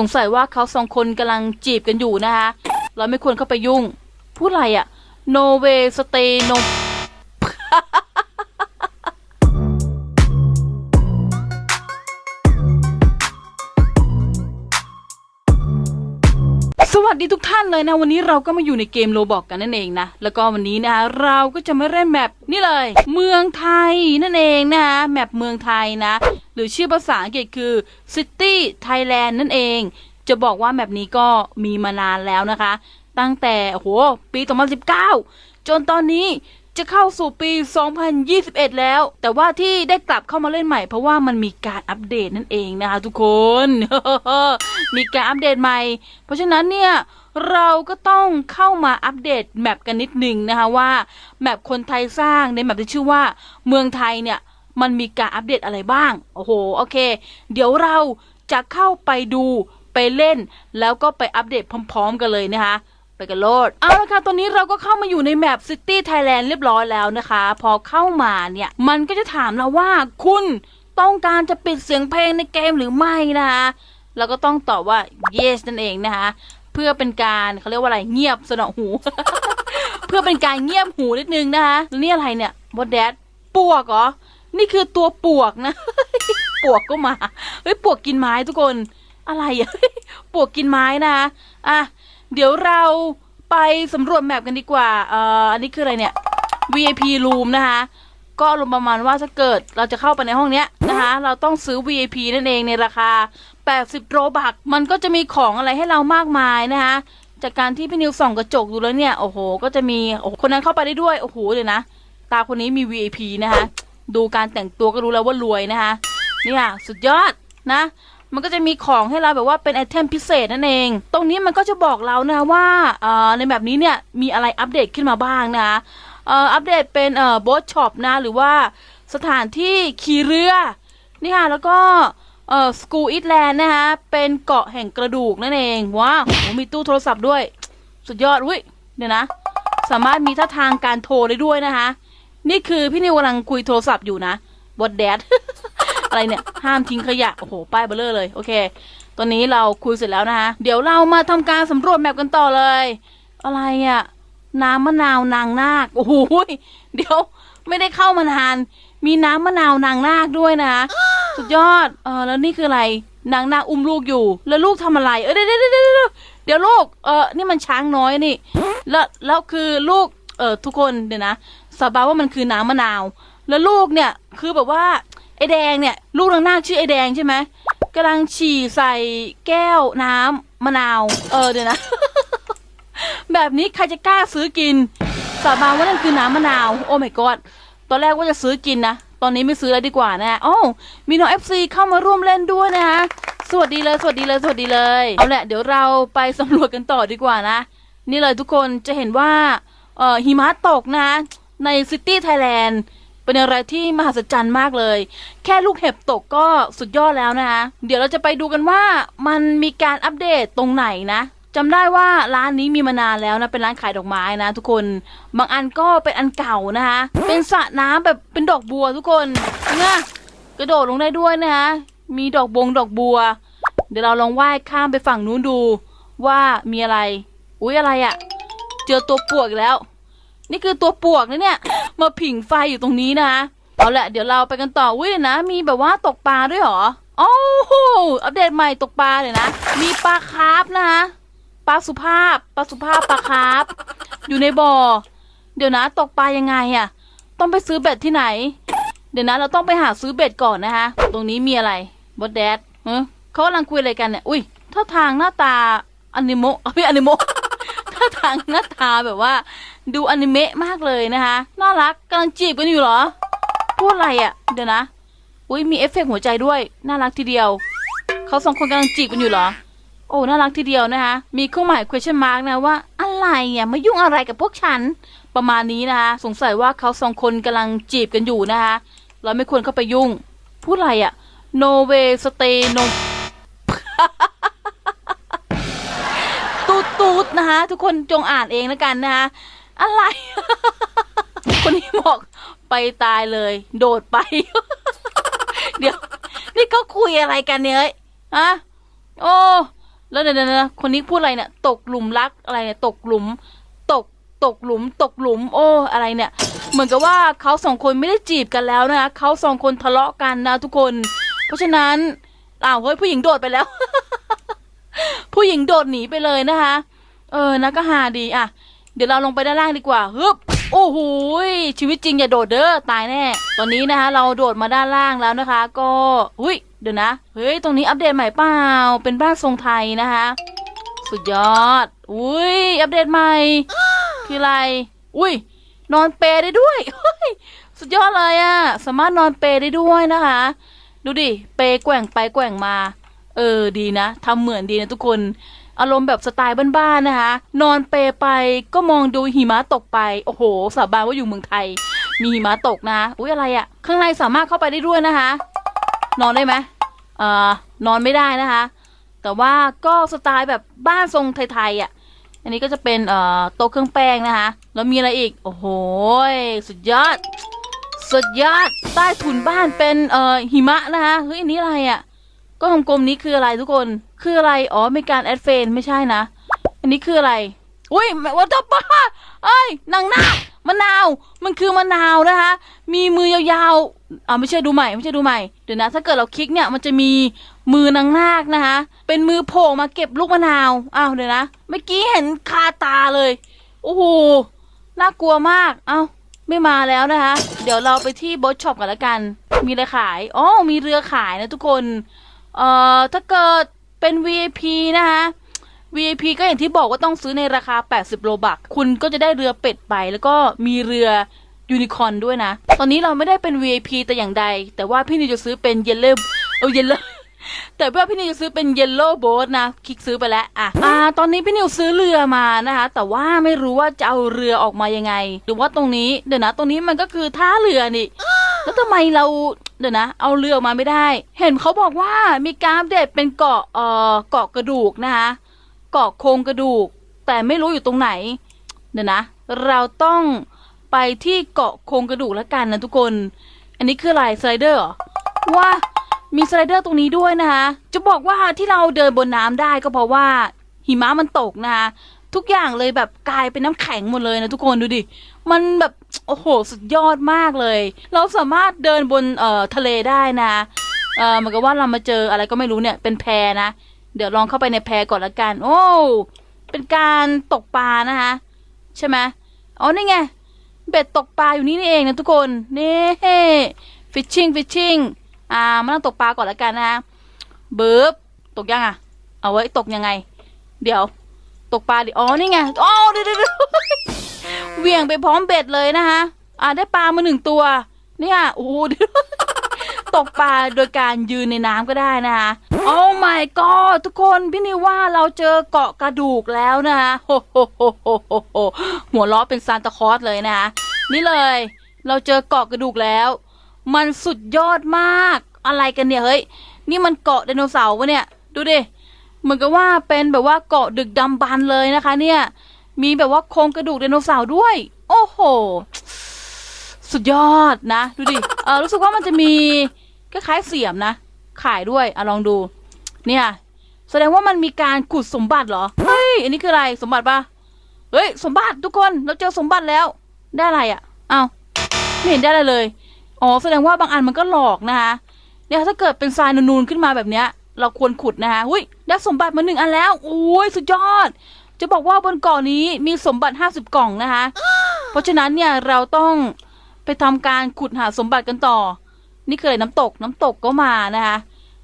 สงสัยว่าเขาสองคนกำลังจีบกันอยู่นะคะเราไม่ควรเข้าไปยุ่ง พูดอะไรอะ no way stay no วัสดีทุกท่านเลยนะ วันนี้เราก็มาอยู่ในเกมโลบอกกันนั่นเองนะ แล้วก็วันนี้นะคะเราก็จะมาเล่นแมปนี่เลย เมืองไทยนั่นเองนะคะแมปเมืองไทยนะ หรือชื่อภาษาอังกฤษคือ City Thailand นั่นเองจะบอกว่าแมปนี้ก็มีมานานแล้วนะคะ ตั้งแต่โอ้โหปี 2019 จนตอนนี้ จะเข้าสู่ปี 2021 แล้ว แต่ว่าที่ได้กลับเข้ามาเล่นใหม่ เพราะว่ามันมีการอัปเดตนั่นเองนะคะทุกคน มีการอัปเดตใหม่ เพราะฉะนั้นเนี่ยเราก็ต้องเข้ามาอัปเดตแมปกันนิดหนึ่งนะคะว่าแมปคนไทยสร้างในแมปที่ชื่อว่าเมืองไทยเนี่ยมันมีการอัปเดตอะไรบ้าง โอ้โห โอเค เดี๋ยวเราจะเข้าไปดูไปเล่น แล้วก็ไปอัปเดตพร้อม ๆ กันเลยนะคะ ไปกันโลด เอาละค่ะตอนนี้เราก็เข้ามาอยู่ในแมป City Thailand เรียบร้อยแล้วนะคะ พอเข้ามาเนี่ย มันก็จะถามเราว่าคุณต้องการจะปิดเสียงเพลงในเกมหรือไม่นะคะเราก็ต้องตอบว่า yes นั่นเองนะคะ เพื่อเป็นการเขาเรียกว่าอะไรเงียบสนอหู เพื่อเป็นการเงียบหูนิดนึงนะคะแล้วนี่อะไรเนี่ยบดแดดปวกเหรอ นี่คือตัวปวกนะ ปวกก็มา เฮ้ยปวกกินไม้ทุกคน อะไรอะปวกกินไม้นะอะ เดี๋ยวเราไปสำรวจแมปกันดีกว่า เอ่อ อันนี้คืออะไรเนี่ย VIP room นะคะ ก็ลงประมาณว่าถ้าเกิดเราจะเข้าไปในห้องเนี้ยนะคะ เราต้องซื้อ VIP นั่นเองในราคา 80 โรบัก มันก็จะมีของอะไรให้เรามากมายนะคะ จากการที่พี่นิวส่องกระจกดูแล้วเนี่ย โอ้โห ก็จะมี โอ้โห คนนั้นเข้าไปได้ด้วย โอ้โหเดี๋ยวนะ ตาคนนี้มี VIP นะคะ ดูการแต่งตัวก็รู้แล้วว่ารวยนะคะ เนี่ย สุดยอดนะ มันก็จะมีของให้เราแบบว่าเป็นไอเทมพิเศษนั่นเอง ตรงนี้มันก็จะบอกเรานะว่าในแบบนี้เนี่ยมีอะไรอัปเดตขึ้นมาบ้างนะอัปเดตเป็นเอ่อโบสช็อปนะหรือว่าสถานที่ขี่เรือนี่ค่ะแล้วก็เอ่อสกูอิตแลนด์นะคะเป็นเกาะแห่งกระดูกนั่นเอง ว้าวมีตู้โทรศัพท์ด้วย สุดยอดอุ้ยเดี๋ยวนะ สามารถมีท่าทางการโทรได้ด้วยนะคะ นี่คือพี่นิวกำลังคุยโทรศัพท์อยู่นะบอดแดด อะไรเนี่ย ห้ามทิ้งขยะ โอ้โห ป้ายเบลเลอร์เลย โอเค ตอนนี้เราคุยเสร็จแล้วนะคะ เดี๋ยวเรามาทำการสำรวจแมปกันต่อเลย อะไรอะ่ะ น้ำมะนาวนางนาค โอ้โห เดี๋ยวไม่ได้เข้ามานาน มีน้ำมะนาวนางนาคด้วยนะคะสุดยอด เออแล้วนี่คืออะไร นางนาคอุ้มลูกอยู่ แล้วลูกทำอะไร เออเดี๋ยวเดี๋ยวเดี๋ยวเดี๋ยวลูก เออนี่มันช้างน้อยนี่ แล้วแล้วคือลูก เออทุกคนเดี๋ยวนะสาบานว่ามันคือน้ำมะนาว แล้วลูกเนี่ยคือแบบว่า ไอแดงเนี่ย ลูกนางนาคชื่อไอแดงใช่ไหมกำลังฉี่ใส่แก้วน้ำมะนาว เออเดี๋ยวนะ แบบนี้ใครจะกล้าซื้อกิน สาบานว่านั่นคือน้ำมะนาว โอ้ my god ตอนแรกว่าจะซื้อกินนะ ตอนนี้ไม่ซื้อแล้วดีกว่านะโอ๋อมีน้อง FC เข้ามาร่วมเล่นด้วยนะคะสวัสดีเลย สวัสดีเลย สวัสดีเลย เอาแหละเดี๋ยวเราไปสำรวจกันต่อดีกว่านะ นี่เลยทุกคนจะเห็นว่า เอ่อหิมะตกนะ ในซิตี้ไทยแลนด์ เป็นอะไรที่มหัศจรรย์มากเลย แค่ลูกเห็บตกก็สุดยอดแล้วนะคะ เดี๋ยวเราจะไปดูกันว่ามันมีการอัปเดตตรงไหนนะจำได้ว่าร้านนี้มีมานานแล้วนะ เป็นร้านขายดอกไม้นะ ทุกคน บางอันก็เป็นอันเก่านะคะ เป็นสระน้ำแบบเป็นดอกบัวทุกคนเนี่ยกระโดดลงได้ด้วยนะคะมีดอกบงดอกบัว เดี๋ยวเราลองว่ายข้ามไปฝั่งนู้นดู ว่ามีอะไร อุ๊ยอะไรอะ่ะ เจอตัวปวกแล้ว นี่คือตัวปวกนะเนี่ย มาผิงไฟอยู่ตรงนี้นะคะเอาละเดี๋ยวเราไปกันต่ออุ้ยนะ มีแบบว่าตกปลาด้วยเหรอโอ้โหอัปเดตใหม่ตกปลาเลยนะ มีปลาคาร์ฟนะคะปลาสุภาพปลาสุภาพปลาคาร์ฟอยู่ในบ่อ เดี๋ยวนะ ตกปลายังไงอะต้องไปซื้อเบ็ดที่ไหน เดี๋ยวนะ เราต้องไปหาซื้อเบ็ดก่อนนะคะตรงนี้มีอะไรบดแดดเขากำลังคุยอะไรกันเนี่ยอุ้ยท่าทางหน้าตาอนิโมเอ้ยอนิโมท่าทางหน้าตาแบบว่า ดูอนิเมะมากเลยนะคะน่ารักกำลังจีบกันอยู่เหรอ พูดอะไรอะ่ะ เดี๋ยวนะอุ้ยมีเอฟเฟกต์หัวใจด้วย น่ารักทีเดียว เขาสองคนกำลังจีบกันอยู่เหรอ โอ้น่ารักทีเดียวนะคะ มีเครื่องหมาย question mark นะว่าอะไรอะมายุ่งอะไรกับพวกฉัน ประมาณนี้นะคะสงสัยว่าเขาสองคนกำลังจีบกันอยู่นะคะ เราไม่ควรเข้าไปยุ่ง พูดอะไรอะ no way stay no ตูดนะคะ ทุกคนจงอ่านเองแล้วกันนะคะอะไร คนนี้บอกไปตายเลย โดดไป เดี๋ยว นี่เขาคุยอะไรกันเนี่ยเอ้ยอะโอ้แล้วเดี๋ยวนะคนนี้พูดอะไรเนี่ยตกหลุมรักอะไรเนี่ยตกหลุม ตกตกหลุม ตกหลุม โอ้อะไรเนี่ย เหมือนกับว่าเขาสองคนไม่ได้จีบกันแล้วนะคะเขาสองคนทะเลาะกันนะทุกคน เพราะฉะนั้นอ้าวเฮ้ยผู้หญิงโดดไปแล้ว ผู้หญิงโดดหนีไปเลยนะคะ เออนะก็หาดีอะ เดี๋ยวเราลงไปด้านล่างดีกว่าฮึบโอ้โหชีวิตจริงอย่าโดดเด้อตายแน่ ตอนนี้นะคะ เราโดดมาด้านล่างแล้วนะคะ ก็อุ้ยเดี๋ยวนะเฮ้ยตรงนี้อัปเดตใหม่เปล่าเป็นบ้านทรงไทยนะคะ สุดยอด อุ้ยอัปเดตใหม่คืออะไร อุ้ยนอนเปรได้ด้วยเฮ้ยสุดยอดเลยอะสามารถนอนเปรได้ด้วยนะคะ ดูดิ เปรแกว่งไปแกว่งมา เออดีนะทำเหมือนดีนะทุกคน อารมณ์แบบสไตล์บ้านๆนะคะ นอนเปรไปก็มองดูหิมะตกไป โอ้โห สาบานว่าอยู่เมืองไทย มีหิมะตกนะ อุ้ยอะไรอะข้างในสามารถเข้าไปได้ด้วยนะคะ นอนได้ไหมเอ่อนอนไม่ได้นะคะ แต่ว่าก็สไตล์แบบบ้านทรงไทยๆอะอันนี้ก็จะเป็นเอ่อโต๊ะเครื่องแป้งนะคะ แล้วมีอะไรอีก โอ้โห สุดยอด สุดยอด ใต้ถุนบ้านเป็นเอ่อหิมะนะคะ เฮ้ยอันนี้อะไรอะ ก็กลมๆนี้คืออะไรทุกคน คืออะไร อ๋อเป็นการแอดเฟนไม่ใช่นะ อันนี้คืออะไร อุ้ยวัตถุป้าเอ้ยนางนาคมะนาว มันคือมะนาวนะคะ มีมือยาวๆอ่าไม่ใช่ดูใหม่ ไม่ใช่ดูใหม่ เดี๋ยวนะ ถ้าเกิดเราคลิกเนี่ย มันจะมีมือนางนาคนะคะ เป็นมือโผล่มาเก็บลูกมะนาว อ้าวเดี๋ยวนะ เมื่อกี้เห็นคาตาเลย โอ้โห น่ากลัวมาก เอ้า ไม่มาแล้วนะคะ เดี๋ยวเราไปที่บอสช็อปกันละกัน มีอะไรขาย อ๋อ มีเรือขายนะทุกคน เอ่อถ้าเกิดเป็น VIP นะคะ VIP ก็อย่างที่บอกว่าต้องซื้อในราคา 80 โลบัก คุณก็จะได้เรือเป็ดไป แล้วก็มีเรือยูนิคอนด้วยนะ ตอนนี้เราไม่ได้เป็น VIP แต่อย่างใด แต่ว่าพี่นิวจะซื้อเป็นเยลโล่เออเยลโล่แต่ว่าพี่นิวจะซื้อเป็นเยลโล่โบ๊ทนะ คลิกซื้อไปแล้วอะอ่า ตอนนี้พี่นิวซื้อเรือมานะคะ แต่ว่าไม่รู้ว่าจะเอาเรือออกมายังไง หรือว่าตรงนี้ เดี๋ยวนะ ตรงนี้มันก็คือท่าเรือนี่ แล้วทำไมเรา เดี๋ยวนะ เอาเรือออกมาไม่ได้ เห็นเขาบอกว่ามีการอัปเดตเป็นเกาะเอ่อเกาะกระดูกนะคะเกาะโครงกระดูก แต่ไม่รู้อยู่ตรงไหนเดี๋ยวนะ เราต้องไปที่เกาะโครงกระดูกแล้วกันนะทุกคน อันนี้คืออะไรสไลเดอร์เหรอว้ามีสไลเดอร์ตรงนี้ด้วยนะคะจะบอกว่าที่เราเดินบนน้ำได้ก็เพราะว่า หิมะมันตกนะคะทุกอย่างเลยแบบกลายเป็นน้ำแข็งหมดเลยนะทุกคนดูดิ มันแบบ โอ้โห สุดยอดมากเลย เราสามารถเดินบนเอ่อทะเลได้นะเอ่อเหมือนกับว่าเรามาเจออะไรก็ไม่รู้เนี่ยเป็นแพนะเดี๋ยวลองเข้าไปในแพก่อนละกัน โอ้ เป็นการตกปลานะคะใช่ไหมอ๋อนี่ไงเบ็ดตกปลาอยู่นี่นี่เองนะทุกคนนี่ฟิชชิงฟิชชิงอ่ามานั่งตกปลาก่อนละกันนะคะเบิบตกยังอะ เอาไว้ตกยังไง เดี๋ยว ตกปลาดิอ๋อนี่ไงอ๋อเดี๋ยวเดี๋ยว เวเหวี่ยงไปพร้อมเบ็ดเลยนะคะอ่าได้ปลามาหนึ่งตัว เนี่ยโอ้โหตกปลาโดยการยืนในน้ำก็ได้นะคะโอ้ my god ทุกคนพี่นิวว่าเราเจอเกาะกระดูกแล้วนะคะโฮโฮโฮโฮโฮโฮหัวล้อเป็นซานตาคอสเลยนะคะนี่เลย เราเจอเกาะกระดูกแล้ว มันสุดยอดมากอะไรกันเนี่ยเฮ้ยนี่มันเกาะไดโนเสาร์วะเนี่ย ดูดิเหมือนกับว่าเป็นแบบว่าเกาะดึกดำบรรพ์เลยนะคะ เนี่ย มีแบบว่าโครงกระดูกไดโนเสาร์ด้วย โอ้โห สุดยอดนะ ดูดิ เออรู้สึกว่ามันจะมีคล้ายๆเสียมนะ ขายด้วยอะลองดู เนี่ย แสดงว่ามันมีการขุดสมบัติเหรอ เฮ้ย อันนี้คืออะไร สมบัติปะเฮ้ย สมบัติทุกคน เราเจอสมบัติแล้ว ได้อะไรอะ่ะอ้าไม่เห็นได้อะไรเลย อ๋อ แสดงว่าบางอันมันก็หลอกนะคะ เนี่ยถ้าเกิดเป็นทรายนูนๆขึ้นมาแบบเนี้ย เราควรขุดนะคะหุ้ย ได้สมบัติมาหนึ่งอันแล้ว โอ้ย สุดยอด จะบอกว่าบนเกาะนี้มีสมบัติห้าสิบกล่องนะคะ เพราะฉะนั้นเนี่ยเราต้องไปทำการขุดหาสมบัติกันต่อ นี่คืออะไรน้ำตกน้ำตกก็มานะคะ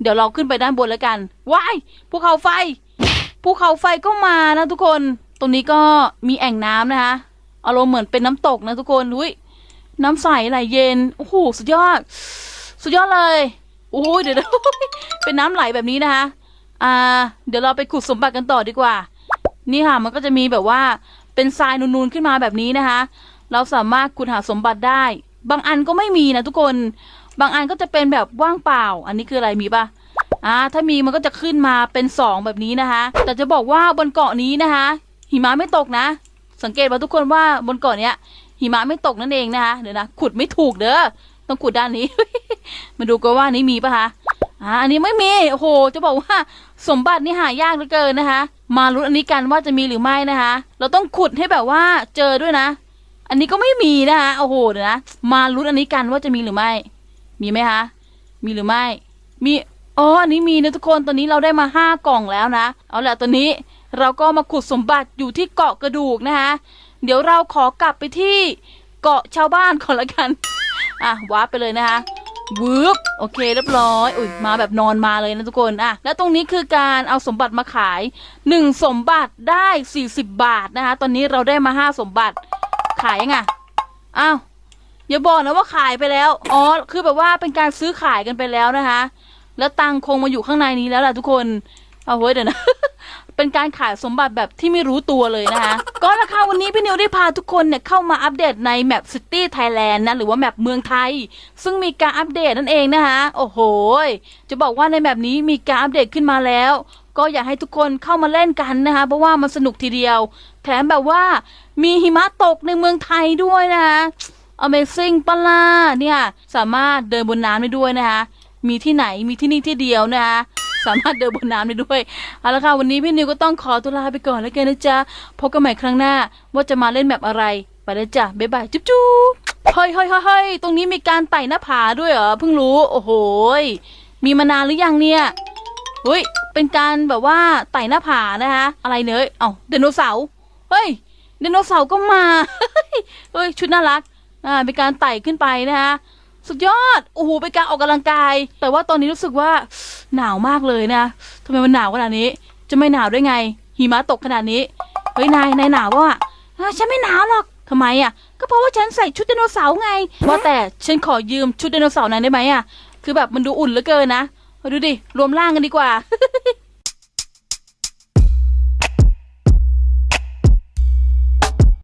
เดี๋ยวเราขึ้นไปด้านบนแล้วกัน ว้ายภูเขาไฟภูเขาไฟก็มานะทุกคน ตรงนี้ก็มีแอ่งน้ำนะคะ อารมณ์เหมือนเป็นน้ำตกนะทุกคนอุ้ยน้ำใสไหลเย็น โอ้โห สุดยอด สุดยอดเลยโอ้ยเดี๋ยวนะเป็นน้ำไหลแบบนี้นะคะ อ่า เดี๋ยวเราไปขุดสมบัติกันต่อดีกว่า นี่ค่ะมันก็จะมีแบบว่าเป็นทรายนูนๆขึ้นมาแบบนี้นะคะ เราสามารถขุดหาสมบัติได้ บางอันก็ไม่มีนะทุกคน บางอันก็จะเป็นแบบว่างเปล่า อันนี้คืออะไรมีปะอ่าถ้ามีมันก็จะขึ้นมาเป็นสองแบบนี้นะคะ แต่จะบอกว่าบนเกาะนี้นะคะ หิมะไม่ตกนะ สังเกตว่าทุกคนว่าบนเกาะเนี้ยหิมะไม่ตกนั่นเองนะคะเดี๋ยวนะขุดไม่ถูกเด้อต้องขุดด้านนี้ มาดูกันว่านี้มีปะคะอ่าอันนี้ไม่มีโอ้โหจะบอกว่าสมบัตินี่หายากเหลือเกินนะคะ มาลุ้นอันนี้กันว่าจะมีหรือไม่นะคะ เราต้องขุดให้แบบว่าเจอด้วยนะ อันนี้ก็ไม่มีนะคะโอ้โหเดี๋ยวนะมาลุ้นอันนี้กันว่าจะมีหรือไม่ มีไหมคะมีหรือไม่ มีอ๋ออันนี้มีนะทุกคนตอนนี้เราได้มาห้ากล่องแล้วนะ เอาละตอนนี้เราก็มาขุดสมบัติอยู่ที่เกาะกระดูกนะคะเดี๋ยวเราขอกลับไปที่เกาะชาวบ้านก่อนละกัน อะว้าไปเลยนะคะ วืบโอเคเรียบร้อยอุ้ยมาแบบนอนมาเลยนะทุกคนอะแล้วตรงนี้คือการเอาสมบัติมาขายหนึ่งสมบัติได้สี่สิบบาทนะคะ ตอนนี้เราได้มาห้าสมบัติขายยังไงอ้าวอย่าบอกนะว่าขายไปแล้วอ๋อคือแบบว่าเป็นการซื้อขายกันไปแล้วนะคะ แล้วตังคงมาอยู่ข้างในนี้แล้วล่ะทุกคนเอาเฮ้ยเดี๋ยวนะ เป็นการขายสมบัติแบบที่ไม่รู้ตัวเลยนะคะ ก็ราคาวันนี้พี่นิวได้พาทุกคนเนี่ยเข้ามาอัปเดตในแมปซิตี้ไทยแลนด์นะหรือว่าแมปเมืองไทย ซึ่งมีการอัปเดตนั่นเองนะคะ โอ้โห จะบอกว่าในแมปนี้มีการอัปเดตขึ้นมาแล้ว ก็อยากให้ทุกคนเข้ามาเล่นกันนะคะ เพราะว่ามันสนุกทีเดียว แถมแบบว่ามีหิมะตกในเมืองไทยด้วยนะคะ Amazing ปะล่าเนี่ยสามารถเดินบนน้ำได้ด้วยนะคะ มีที่ไหนมีที่นี่ที่เดียวนะคะ สามารถเดินบนน้ำได้ด้วยเอาละค่ะวันนี้พี่นิวก็ต้องขอตัวลาไปก่อนแล้วกันนะจ๊ะพบกันใหม่ครั้งหน้าว่าจะมาเล่นแบบอะไรไปแล้วจ้ะบ๊ายบายจุ๊บจุ๊บเฮ้ยเฮ้ยเฮ้ยเฮ้ยตรงนี้มีการไต่หน้าผาด้วยเหรอเพิ่งรู้ โอ้โหมีมานานหรือยังเนี่ยเฮ้ยเป็นการแบบว่าไต่หน้าผานะคะอะไรเนยเอ้าไดโนเสาร์เฮ้ยไดโนเสาร์ก็มาเฮ้ยชุดน่ารักอ่าเป็นการไต่ขึ้นไปนะคะสุดยอดโอ้โหเป็นการออกกำลังกาย แต่ว่าตอนนี้รู้สึกว่า หนาวมากเลยนะทำไมมันหนาวขนาดนี้ จะไม่หนาวได้ไง หิมะตกขนาดนี้ เฮ้ยนายนายหนาววะอะฉันไม่หนาวหรอกทำไมอะ ก็เพราะว่าฉันใส่ชุดไดโนเสาร์ไง ว่าแต่ฉันขอยืมชุดไดโนเสาร์นายได้ไหมอะ คือแบบมันดูอุ่นเหลือเกินนะ มาดูดิ รวมร่างกันดีกว่า